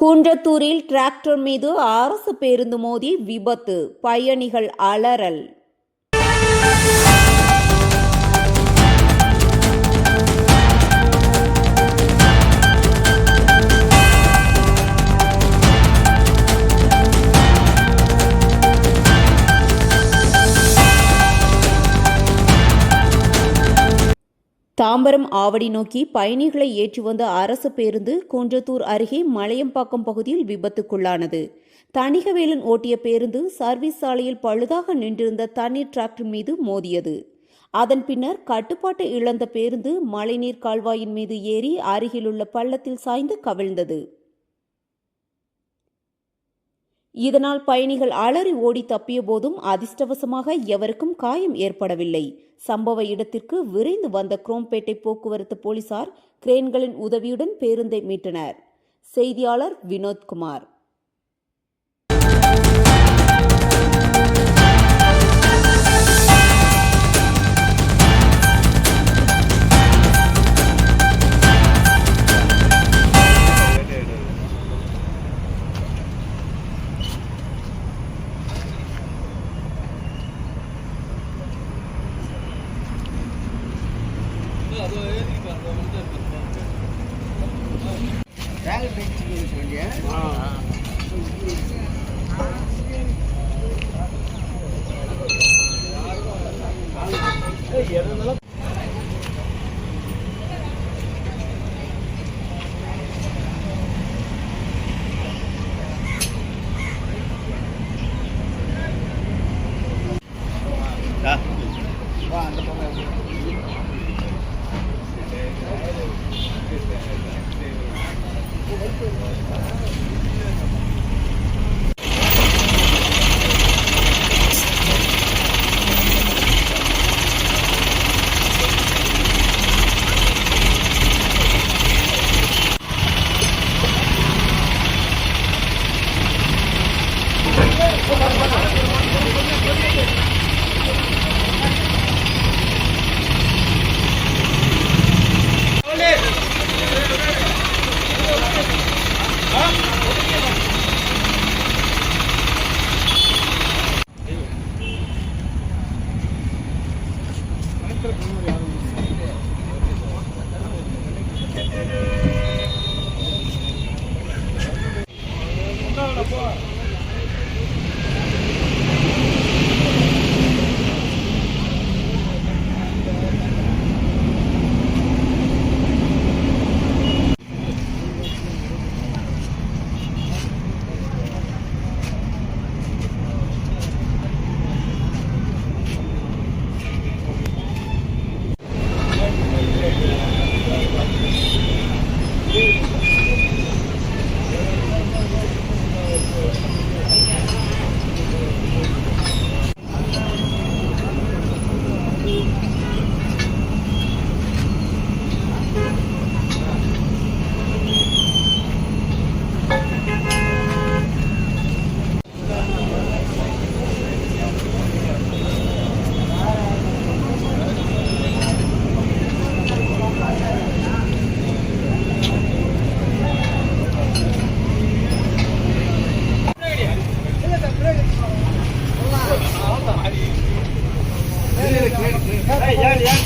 குன்றத்தூரில் tractor மீது அரசு பேருந்து மோதி விபத்து. பயணிகள் அலறல். தாம்பரம் ஆவடி நோக்கி பயணிகளை ஏற்றி வந்த அரசு பேருந்து குன்றத்தூர் அருகே மலையம்பாக்கம் பகுதியில் விபத்துக்குள்ளானது. தணிகவேலன் ஓட்டிய பேருந்து சர்வீஸ் சாலையில் பழுதாக நின்றிருந்த தண்ணீர் டிராக்டர் மீது மோதியது. அதன் பின்னர் கட்டுப்பாட்டை இழந்த பேருந்து மழைநீர் கால்வாயின் மீது ஏறி அருகிலுள்ள பள்ளத்தில் சாய்ந்து கவிழ்ந்தது. இதனால் பயணிகள் அலறி ஓடி தப்பிய போதும் அதிர்ஷ்டவசமாக எவருக்கும் காயம் ஏற்படவில்லை. சம்பவ இடத்திற்கு விரைந்து வந்த குரோம்பேட்டை போக்குவரத்து போலீசார் கிரேன்களின் உதவியுடன் பேருந்தை மீட்டனர். செய்தியாளர் வினோத்குமார். சேலரி பென்ஷன் சொல்லியா எதுனால Thank you. உடைத்து Thank you.